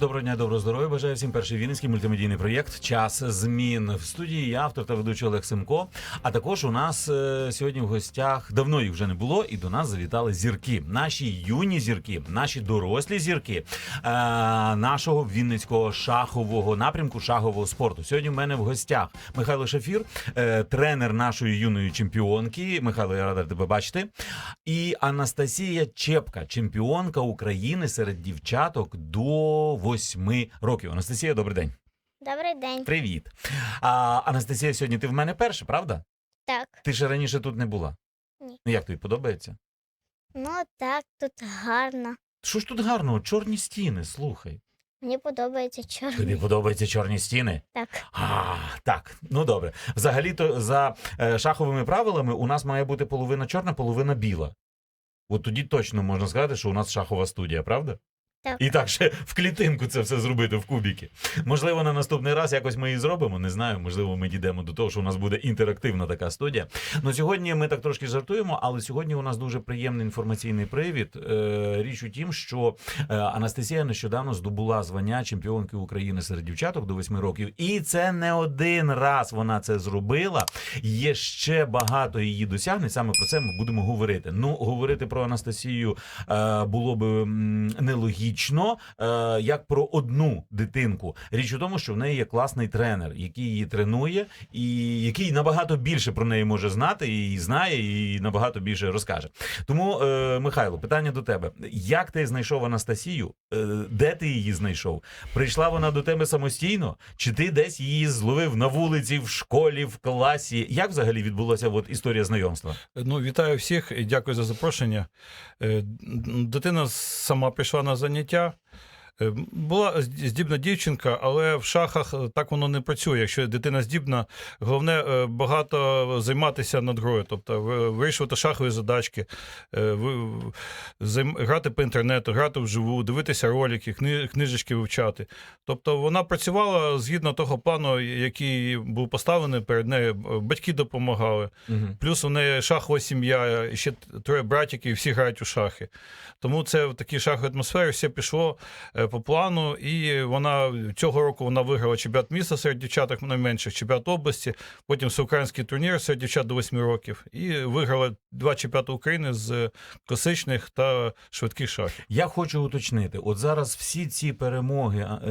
Доброго дня, доброго здоров'я. Бажаю всім перший вінницький мультимедійний проєкт Час змін в студії. Я автор та ведучий Олег Семко. А також у нас е, сьогодні в гостях давно їх вже не було, і до нас завітали зірки. Наші юні зірки, наші дорослі зірки е, нашого вінницького шахового напрямку шахового спорту. Сьогодні в мене в гостях Михайло Шафір, е, тренер нашої юної чемпіонки. Михайло, я радий тебе бачити. І Анастасія Чепка, чемпіонка України серед дівчаток до восьми років. Анастасія, добрий день. Добрий день. Привіт. А, Анастасія, сьогодні ти в мене перша, правда? Так. Ти ще раніше тут не була. Ні. Ну як тобі подобається? Ну так, тут гарно. Що ж тут гарного? Чорні стіни, слухай. Мені подобається Тобі подобаються чорні стіни? Так. А, так, ну добре. Взагалі-то за е, шаховими правилами у нас має бути половина чорна, половина біла. От тоді точно можна сказати, що у нас шахова студія, правда? Так. І так ще в клітинку це все зробити в кубіки. Можливо, на наступний раз якось ми і зробимо. Не знаю. Можливо, ми дійдемо до того, що у нас буде інтерактивна така студія. Ну сьогодні ми так трошки жартуємо, але сьогодні у нас дуже приємний інформаційний привід. Е, річ у тім, що е, Анастасія нещодавно здобула звання чемпіонки України серед дівчаток до 8 років, і це не один раз вона це зробила. Є ще багато її досягнень. Саме про це ми будемо говорити. Ну, говорити про Анастасію е, було б м, нелогічно, е, як про одну дитинку. Річ у тому, що в неї є класний тренер, який її тренує, і який набагато більше про неї може знати, і знає, і набагато більше розкаже. Тому, е, Михайло, питання до тебе: як ти знайшов Анастасію? Е, де ти її знайшов? Прийшла вона до тебе самостійно? Чи ти десь її зловив на вулиці, в школі, в класі? Як взагалі відбулася от історія знайомства? Ну, вітаю всіх і дякую за запрошення. Е, Дитина сама пішла на заняття. Е, Була здібна дівчинка, але в шахах е, так воно не працює. Якщо дитина здібна, головне е, багато займатися над грою, тобто вирішувати шахові задачки, е, грати по інтернету, грати вживу, дивитися ролики, книжечки вивчати. Тобто вона працювала згідно того плану, який був поставлений перед нею. Батьки допомагали. Угу. Плюс у неї шахова сім'я, ще троє братиків, і всі грають у шахи. Тому це в такій шаховій атмосфері все пішло е, по плану. І вона цього року вона виграла чемпіонат міста серед дівчаток найменших, чемпіонат області, потім всеукраїнський турнір серед дівчат до 8 років. І виграла два чемпіонати України з класичних та швидких шахів. Я хочу уточнити: от зараз всі ці перемоги е,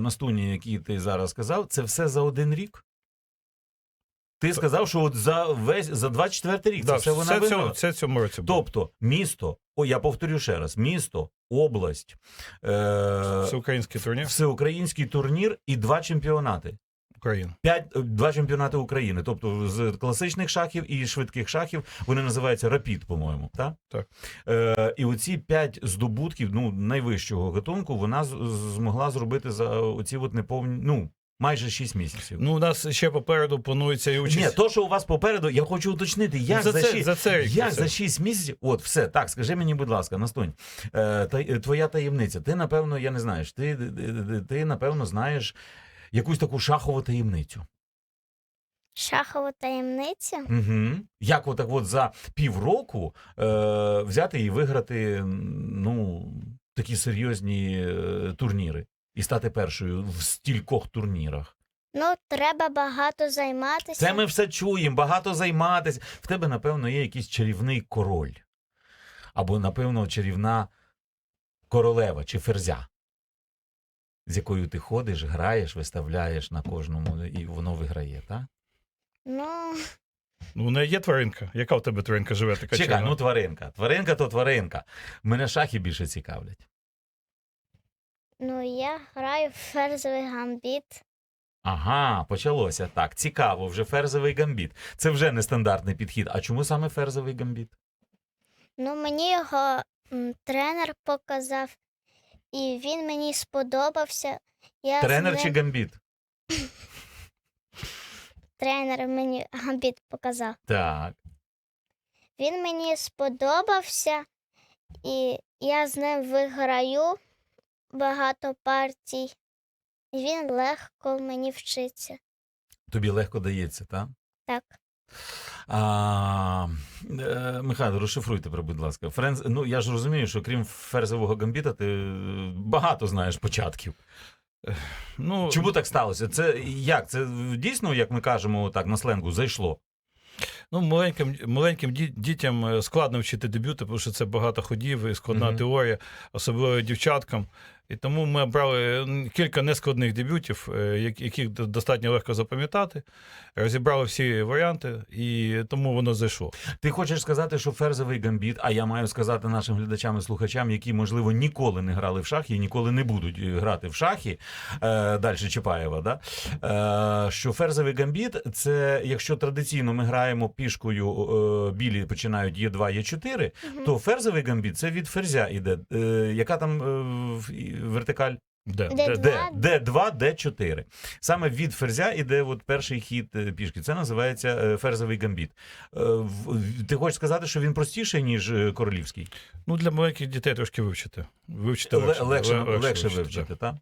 на стуні, які ти зараз сказав, це все за один рік. Ти сказав, що от за весь за 24 рік це все вона це, виграла. цьому, це цьому році було. Тобто, місто, о, я повторю ще раз: місто, область, е, Всеукраїнський турнір всеукраїнський турнір і два чемпіонати. України. П'ять е, два чемпіонати України, тобто з класичних шахів і швидких шахів, вони називаються рапід, по-моєму. Так? Так. Е, і оці п'ять здобутків, ну найвищого гатунку, вона змогла зробити за оці от неповні, ну майже 6 місяців. Ну, у нас ще попереду планується і участь. Ні, то, що у вас попереду, я хочу уточнити, як за, за, це, шість- за це як за 6 місяців? От, все, так, скажи мені, будь ласка, Настунь, е, та, е, твоя таємниця. Ти, напевно, я не знаєш, ти, ти, ти, напевно, знаєш якусь таку шахову таємницю. Шахова таємниця. Угу. Як отак от за півроку е, взяти і виграти ну, такі серйозні е, турніри і стати першою в стількох турнірах? Ну, треба багато займатися. Це ми все чуємо, багато займатися. В тебе, напевно, є якийсь чарівний король. Або, напевно, чарівна королева чи ферзя, з якою ти ходиш, граєш, виставляєш на кожному, і воно виграє, так? Ну, Ну, у неї є тваринка. Яка в тебе тваринка живе? Така Чекай, ну тваринка. Тваринка то тваринка. Мене шахи більше цікавлять. Ну я граю в ферзовий гамбіт. Ага, почалося. Так, цікаво, вже ферзовий гамбіт. Це вже нестандартний підхід. А чому саме ферзовий гамбіт? Ну, мені його м, тренер показав, і він мені сподобався. Я з Тренер ним- чи гамбіт? Тренер мені гамбіт показав. Так. Він мені сподобався, і я з ним виграю багато партій. Він легко мені вчиться. Тобі легко дається, так? Так. А, е, Михайло, розшифруй тепер, будь ласка. Френз, ну я ж розумію, що крім ферзового гамбіта, ти багато знаєш початків. Ну, Чому так сталося? Це як? Це дійсно, як ми кажемо, так на сленгу, зайшло. Ну, маленьким, маленьким дітям е, складно вчити дебюти, тому що це багато ходів і складна Мгм. теорія, особливо дівчаткам. І тому ми брали кілька нескладних дебютів, е, яких достатньо легко запам'ятати. Розібрали всі варіанти, і тому воно зайшло. Ти хочеш сказати, що ферзовий гамбіт, а я маю сказати нашим глядачам і слухачам, які, можливо, ніколи не грали в шахи і ніколи не будуть е, грати в шахи, е, далі Чапаєва, да? е, що ферзовий гамбіт це якщо традиційно ми граємо пішкою, е, білі починають Е2, Е4, Мгм. то ферзовий гамбіт це від ферзя іде. Е, яка там е, вертикаль? Де? Де? Де? Два. Д, Д2, Д4. Саме від ферзя іде от перший хід е, пішки. Це називається е, ферзовий гамбіт. Е, Ти хочеш сказати, що він простіший, ніж королівський? Ну, для маленьких дітей трошки вивчити. Вивчити Ле- легше, легше, ле- легше, вивчити, так?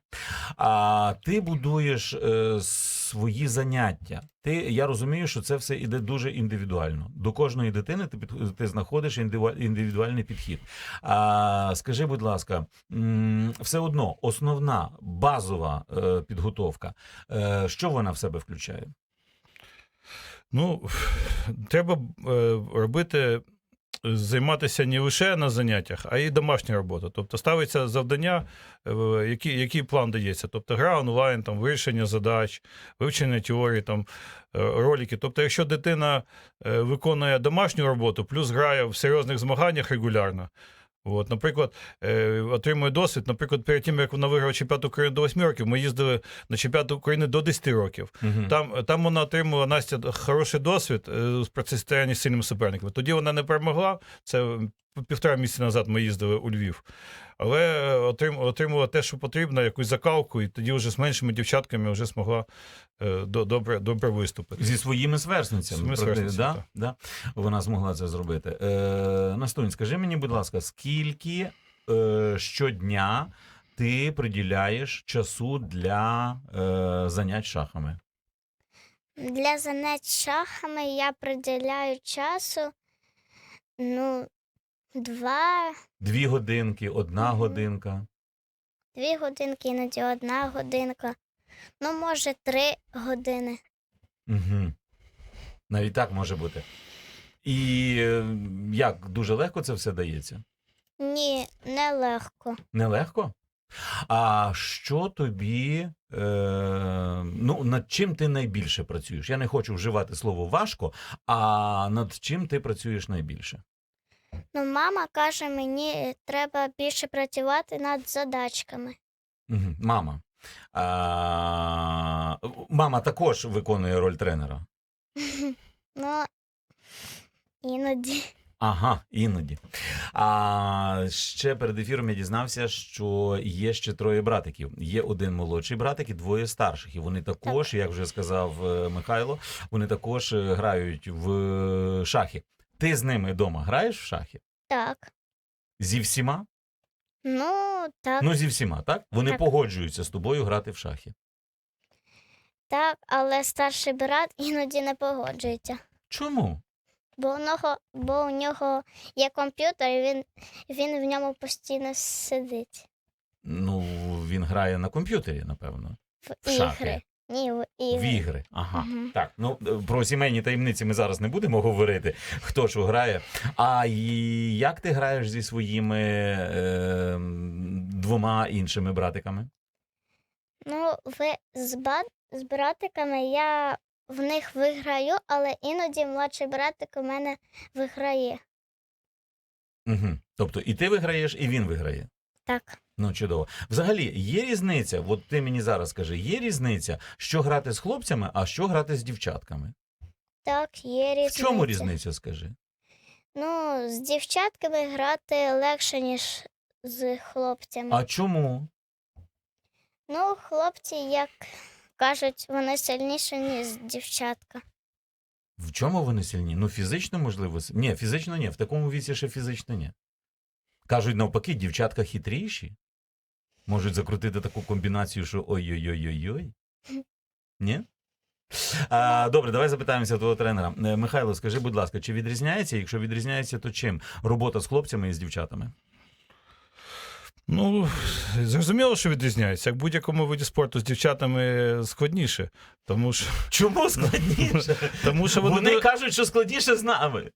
А ти будуєш е, свої заняття. Ти, я розумію, що це все іде дуже індивідуально. До кожної дитини ти, під, ти знаходиш індивідуальний підхід. А, скажи, будь ласка, все одно основна базова е, підготовка, е, що вона в себе включає? Ну, треба е, робити, займатися не лише на заняттях, а й домашня робота. Тобто ставиться завдання, е, який, який план дається. Тобто гра онлайн, там, вирішення задач, вивчення теорії, там, е, ролики. Тобто, якщо дитина е, виконує домашню роботу, плюс грає в серйозних змаганнях регулярно. От, наприклад, е, отримує досвід. Наприклад, перед тим, як вона виграла чемпіонат України до 8 років, ми їздили на чемпіонат України до 10 років. Угу. Там, там вона отримала Настя хороший досвід е, з протистояння з сильними суперниками. Тоді вона не перемогла. Це півтора місяці назад ми їздили у Львів. Але е, отрим, отримала те, що потрібно, якусь закалку, і тоді вже з меншими дівчатками вже змогла е, до- добре, добре виступити. Зі своїми сверстницями. Зі своїми да? Да? Вона змогла це зробити. Е, Настунь, скажи мені, будь ласка, скільки е, щодня ти приділяєш часу для е, занять шахами? Для занять шахами я приділяю часу, ну, два, Дві годинки, одна годинка. дві годинки, іноді одна годинка. Ну, може, три години. Угу. Навіть так може бути. І е, як дуже легко це все дається? Ні, нелегко. Нелегко? А що тобі, е, ну, над чим ти найбільше працюєш? Я не хочу вживати слово важко, а над чим ти працюєш найбільше? Ну, мама каже, мені треба більше працювати над задачками. Мама. А, мама також виконує роль тренера. Ну, іноді. Ага, іноді. А ще перед ефіром я дізнався, що є ще троє братиків. Є один молодший братик і двоє старших. І вони також, як вже сказав е, Михайло, вони також е, грають в е, шахи. Ти з ними вдома граєш в шахи? Так. Зі всіма? Ну, так, Ну, зі всіма, так? Вони Так. погоджуються з тобою грати в шахи. так, але старший брат іноді не погоджується. Чому? Бо у нього, бо у нього є комп'ютер, і він, він в ньому постійно сидить. Ну, він грає на комп'ютері, напевно. В, В шахи. ігри. Ні, в В ігри. ігри. Ага. Мгм. Так, ну про сімейні таємниці ми зараз не будемо говорити, хто що грає. А і як ти граєш зі своїми е, двома іншими братиками? Ну, ви з, ба... з братиками я в них виграю, але іноді младший братик у мене виграє. Угу. Тобто і ти виграєш, і він виграє. Так. Ну, чудово. Взагалі, є різниця, от ти мені зараз скажи, є різниця, що грати з хлопцями, а що грати з дівчатками? Так, є різниця. В чому різниця, скажи? Ну, з дівчатками грати легше, ніж з хлопцями. А чому? Ну, хлопці, як кажуть, вони сильніші, ніж дівчатка. В чому вони сильні? Ну, фізично, можливо. с- Ні, фізично ні. В такому віці ще фізично ні. Кажуть, навпаки, дівчатка хитріші. Можуть закрутити таку комбінацію, що ой-ой-ой-ой-ой. Ні? А, добре, давай запитаємося твого тренера. Е, Михайло, скажи, будь ласка, чи відрізняється? Якщо відрізняється, то чим? Робота з хлопцями і з дівчатами? Ну, зрозуміло, що відрізняється. Як в будь-якому виді спорту з дівчатами складніше. Тому що, Чому складніше? тому що вони, Вони кажуть, що складніше з нами.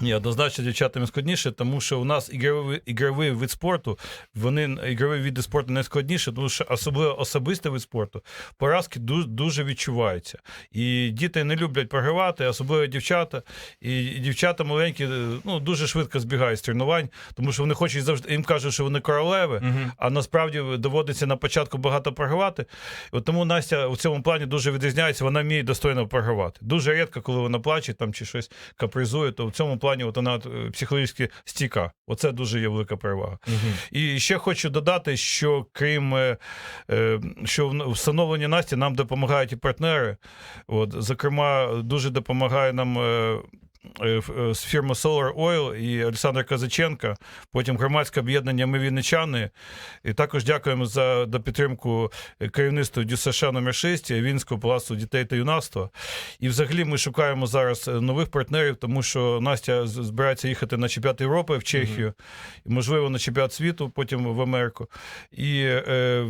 Ні, однозначно з дівчатами складніше, тому що у нас ігровий, ігровий вид спорту, вони ігрові види спорту не складніше, тому що особливо особистий вид спорту, поразки дуже, дуже відчуваються. І діти не люблять програвати, особливо дівчата. І, дівчата маленькі ну, дуже швидко збігають з тренувань, тому що вони хочуть завжди їм кажуть, що вони королеви. Мгм. А насправді доводиться на початку багато програвати. От тому Настя у цьому плані дуже відрізняється, вона вміє достойно програвати. Дуже рідко, коли вона плаче там чи щось капризує, то в цьому плані от вона е, психологічно стійка. Оце дуже є велика перевага. Угу. І ще хочу додати, що крім е, е, що встановлення Насті нам допомагають і партнери. От, зокрема, дуже допомагає нам. е, фірми Solar Oil і Олександр Казаченка, потім громадське об'єднання Ми Вінничани. І також дякуємо за до підтримку керівництву ДЮСШ номер 6 Вінського палацу дітей та юнацтва. І взагалі ми шукаємо зараз е, нових партнерів, тому що Настя збирається їхати на чемпіонат Європи в Чехію, і, можливо, на чемпіонат світу, потім в Америку. І е,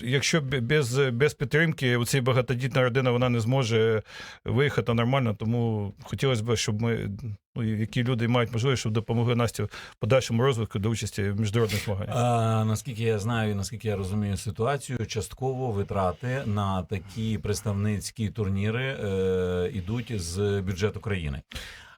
якщо без, без підтримки у багатодітна родина вона не зможе виїхати нормально, тому хотілося б, щоб ми. Ну, які люди мають можливість, щоб допомогли Насті в подальшому розвитку до участі в міжнародних змаганнях. А, наскільки я знаю, і наскільки я розумію ситуацію, частково витрати на такі представницькі турніри е, йдуть з бюджету країни.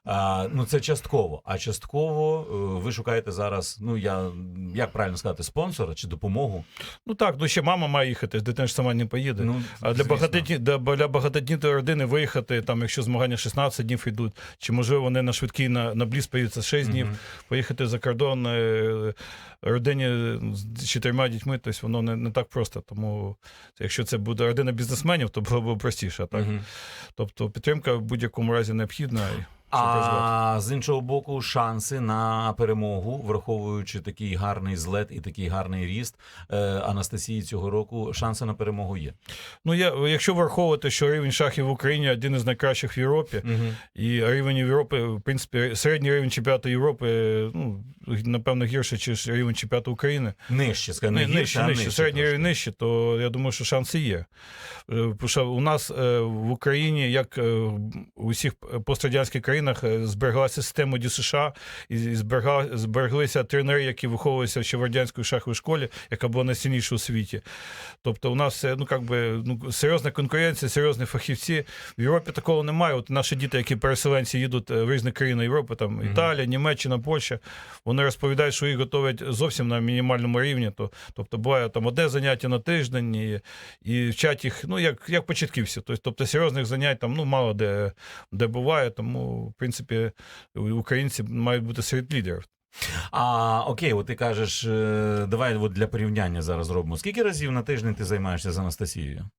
А, ну це частково. А частково е, ви шукаєте зараз. Ну я як правильно сказати, спонсора чи допомогу? Ну так, ну ще мама має їхати, дитина ж сама не поїде. Ну А для звісно. багатодітні для, багатодітної родини виїхати, там, якщо змагання 16 днів йдуть, чи можливо вони на швидкий на, на бліз поїдуть, це 6 днів, Мгм. поїхати за кордон е, родині з чотирма дітьми, тобто воно не, не так просто. Тому якщо це буде родина бізнесменів, то було б простіше. Так? Мгм. Тобто підтримка в будь-якому разі необхідна. А з іншого боку, шанси на перемогу, враховуючи такий гарний злет і такий гарний ріст е, Анастасії цього року, шанси на перемогу є. Ну, я, якщо враховувати, що рівень шахів в Україні один із найкращих в Європі, І рівень Європи, в принципі, середній рівень чемпіонату Європи, ну, напевно, гірше, ніж рівень чемпіонату України. Нижче, скажімо, не нижче, а нижче, середній рівень нижче, то я думаю, що шанси є. Е, Тому що у нас е, в Україні, як у всіх пострадянських країнах, е, збереглася система ДЮСШ, і зберегла- збереглися тренери, які виховувалися ще в радянській шаховій школі, яка була найсильніша у світі. Тобто у нас е, ну, как би, ну, серйозна конкуренція, серйозні фахівці. В Європі такого немає. От наші діти, які переселенці їдуть е, в різні країни Європи, там. Італія, Німеччина, Польща, вони розповідають, що їх готують зовсім на мінімальному рівні. То, тобто буває там одне заняття на тиждень, і, і вчать їх, ну, як, як початківці. Тобто серйозних занять там ну, мало де, де буває, тому, в принципі, українці мають бути серед лідерів. А окей, от ти кажеш, е, давай от для порівняння зараз зробимо. Скільки разів на тиждень ти займаєшся з Анастасією?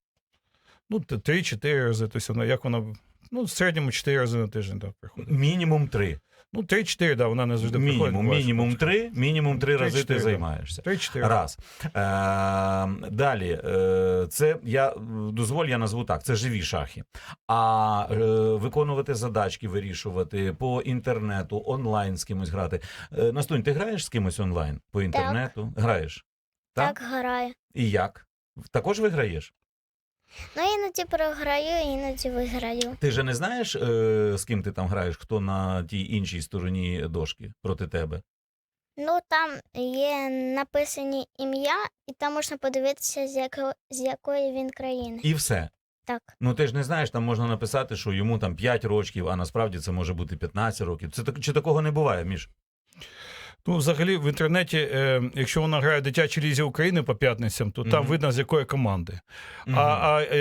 Ну, три-чотири рази. Тобто як вона, ну, в середньому чотири рази на тиждень так, приходить. Мінімум три. Ну, три-чотири, да, вона не завжди приходить. Мінімум, буває, мінімум що- три, мінімум три рази ти займаєшся. Три-чотири. Раз. Е, далі, е, це я дозволь, я назву так: це живі шахи. А е, виконувати задачки, вирішувати по інтернету, онлайн з кимось грати. Е, Настунь, ти граєш з кимось онлайн по інтернету? Граєш? Так? Так граю. І як? Також виграєш? Ну, іноді програю, іноді виграю. Ти же не знаєш, е, з ким ти там граєш, хто на тій іншій стороні дошки проти тебе? Ну, там є написані ім'я, і там можна подивитися, з, яко... з якої він країни. І все. Так. Ну ти ж не знаєш, там можна написати, що йому там 5 років, а насправді це може бути 15 років. Це так чи такого не буває, Міш? Ну, взагалі, в інтернеті, е, якщо вона грає в дитячій лізі України по п'ятницям, то там Мгм. видно, з якої команди. Мгм. А, а е,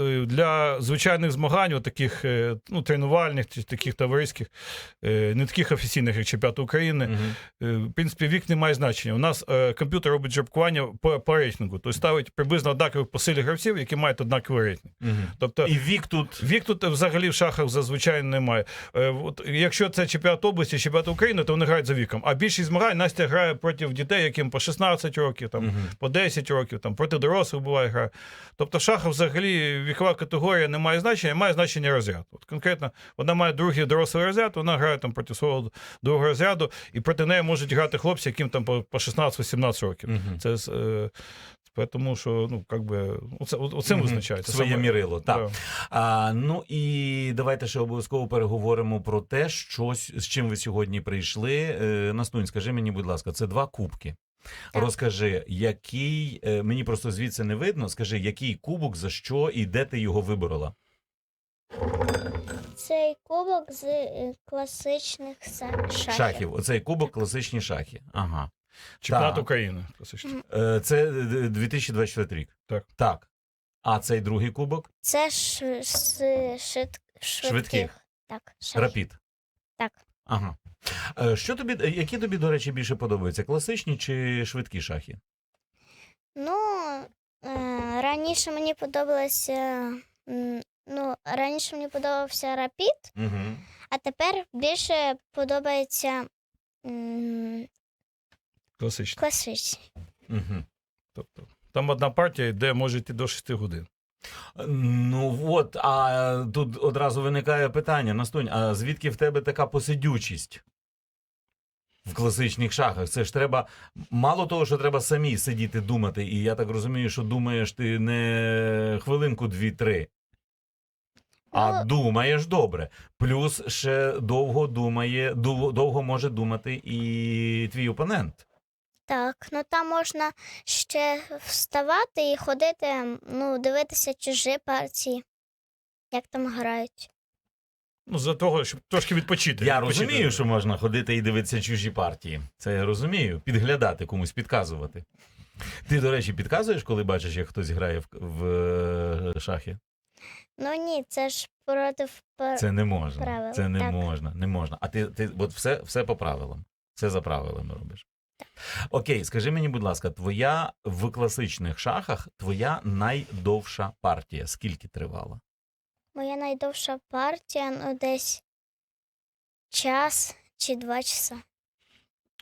е, для звичайних змагань, от таких е, ну, тренувальних, таких товариських, е, не таких офіційних, як чемпіонат України, Мгм. е, в принципі, вік не має значення. У нас е, комп'ютер робить жеребкування по, по рейтингу, тобто ставить приблизно однакових по силі гравців, які мають однаковий рейтинг. Мгм. Тобто, І вік тут. Вік тут взагалі в шахах зазвичай немає. Е, От, якщо це чемпіонат області, чемпіонат України, то вони грають за віком. А більшість змагань Настя грає проти дітей, яким по 16 років, там, Мгм. по 10 років, там, проти дорослих буває грає. Тобто шаха взагалі вікова категорія не має значення, має значення розряд. От конкретно вона має другий дорослий розряд, вона грає там проти свого другого розряду, і проти неї можуть грати хлопці, яким там по, по 16-17 років. Мгм. Це е, тому, що ну, как би, оце, оцим визначається. Своє Саме- мірило. Так. Да. А, ну і давайте ще обов'язково переговоримо про те, що, з чим ви сьогодні прийшли. Е, Настунь, скажи мені, будь ласка, це два кубки. Так. Розкажи, який е, мені просто звідси не видно. Скажи, який кубок, за що і де ти його виборола? Цей кубок з е, класичних са- шахів. Шахів. Оцей кубок класичні шахи. Ага. Чемпіонат Так. України. класично. Е, це е, 2024 рік. Так. Так. А цей другий кубок Це ш, з швид, швидких. Швидких. Так. Рапід. Так. Ага. Е, Що тобі, е, які тобі, до речі, більше подобаються? Класичні чи швидкі шахи? Ну, е, раніше мені подобалося. м, Ну, раніше мені подобався рапід, Угу. а тепер більше подобається м, Класично. класичний. Угу. Тобто, там одна партія, де може йти до 6 годин. Ну от, а тут одразу виникає питання, Настунь, а звідки в тебе така посидючість? В класичних шахах. Це ж треба. Мало того, що треба самі сидіти думати, і я так розумію, що думаєш ти не хвилинку, дві-три. А Ну- думаєш добре. Плюс ще довго думає, дов- довго може думати і твій опонент. Так, ну там можна ще вставати і ходити, ну, дивитися чужі партії, як там грають. Ну, за того, щоб трошки відпочити. Я відпочити. розумію, що можна ходити і дивитися чужі партії. Це я розумію. Підглядати комусь, підказувати. Ти, до речі, підказуєш, коли бачиш, як хтось грає в, в е, шахи? Ну ні, це ж проти пар- Це не можна. правил, Це не так. можна. Не можна. А ти, ти от все, все по правилам. Все за правилами робиш. Окей, скажи мені, будь ласка, твоя в класичних шахах твоя найдовша партія. Скільки тривала? Моя найдовша партія, ну, десь час чи два часа.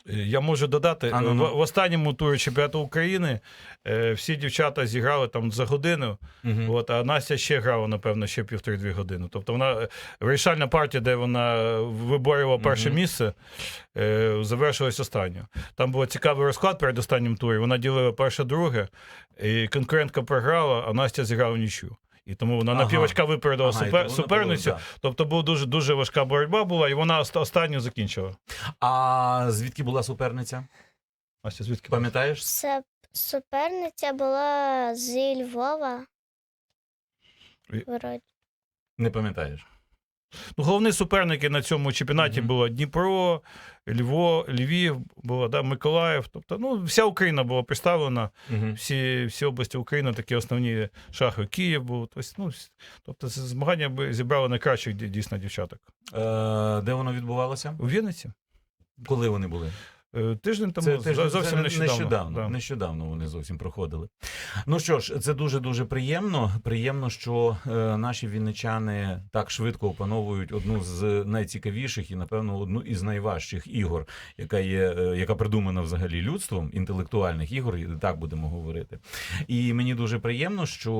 Е, Я можу додати, А, ну, е, ну. в, в останньому турі чемпіонату України е, всі дівчата зіграли там за годину, Угу. от, а Настя ще грала, напевно, ще півтори-дві години. Тобто вона е, вирішальна партія, де вона е, виборювала перше Мгм. місце, е, завершилась останньою. Там був цікавий розклад перед останнім турі. Вона ділила перше-друге, і конкурентка програла, а Настя зіграла нічю. І тому вона на Ага. півочка випередила Ага, супер, суперницю. да. Тобто була дуже дуже важка боротьба була, і вона останню закінчила. А звідки була суперниця? Ася, звідки? Пам'ятаєш? Це суперниця була зі Львова. Вроді. Не пам'ятаєш. Ну, головні суперники на цьому чемпіонаті Мгм. було Дніпро, Львов, Львів, було, да, Миколаїв. Тобто, ну, вся Україна була представлена, Угу. всі, всі області України, такі основні шахи. Київ був. Тобто, ну, тобто змагання зібрали найкращих дійсно дівчаток. Е, де воно відбувалося? У Вінниці. Коли вони були? Е, Тиждень тому Це, зо- зовсім не- нещодавно. нещодавно. да. Нещодавно вони зовсім проходили. Ну що ж, це дуже дуже приємно. Приємно, що е, наші вінничани так швидко опановують одну з найцікавіших і, напевно, одну із найважчих ігор, яка є, е, яка придумана взагалі людством інтелектуальних ігор, так будемо говорити. І мені дуже приємно, що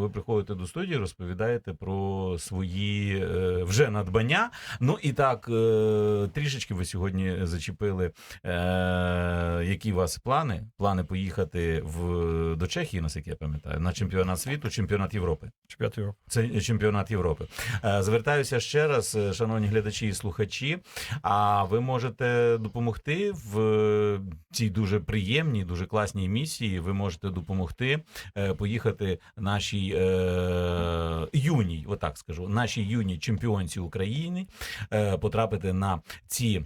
ви приходите до студії, розповідаєте про свої е, вже надбання. Ну і так, е, трішечки ви сьогодні зачепили, е, які у вас плани? Плани поїхати в, до Чехії, наскільки я пам'ятаю, на чемпіонат світу, чемпіонат Європи. Чемпіонат Європи. Це чемпіонат Європи. Е, Звертаюся ще раз, е, шановні глядачі і слухачі. А ви можете допомогти в е, цій дуже приємній, дуже класній місії. Ви можете допомогти е, поїхати нашій е, юній, отак скажу, нашій юній чемпіонці України, е, потрапити на ці.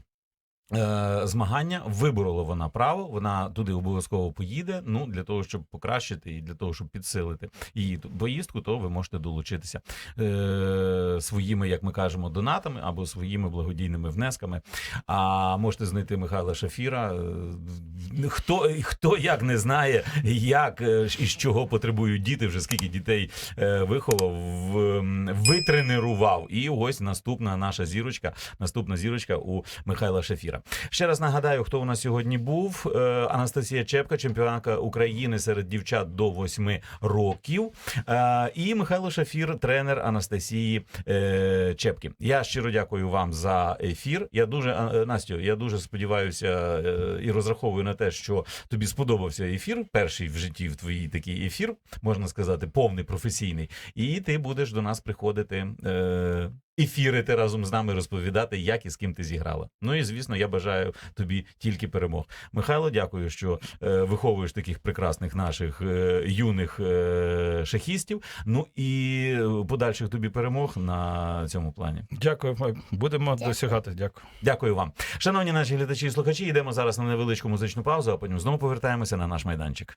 Е, Змагання виборола вона право, вона туди обов'язково поїде. Ну для того, щоб покращити і для того, щоб підсилити її поїздку, то ви можете долучитися е, своїми, як ми кажемо, донатами або своїми благодійними внесками. А можете знайти Михайла Шафіра. Е, Хто, хто як не знає, як е, і з чого потребують діти, вже скільки дітей виховав, в- м, витренирував. І ось наступна наша зірочка, наступна зірочка у Михайла Шафіра. Ще раз нагадаю, хто у нас сьогодні був. Е, Анастасія Чепка, чемпіонка України серед дівчат до 8 років. Е, І Михайло Шафір, тренер Анастасії е, Чепки. Я щиро дякую вам за ефір. Я дуже Настю, я дуже сподіваюся і розраховую на те, що тобі сподобався ефір. Перший в житті в твоїй такий ефір, можна сказати, повний професійний. І ти будеш до нас приходити. Ефірити разом з нами розповідати, як і з ким ти зіграла. Ну і звісно, я бажаю тобі тільки перемог. Михайло, дякую, що е, виховуєш таких прекрасних наших е, юних е, шахістів. Ну і е, подальших тобі перемог на цьому плані. Дякую, будемо Дякую. досягати. Дякую. Дякую вам, шановні наші глядачі і слухачі. Йдемо зараз на невеличку музичну паузу, а потім знову повертаємося на наш майданчик.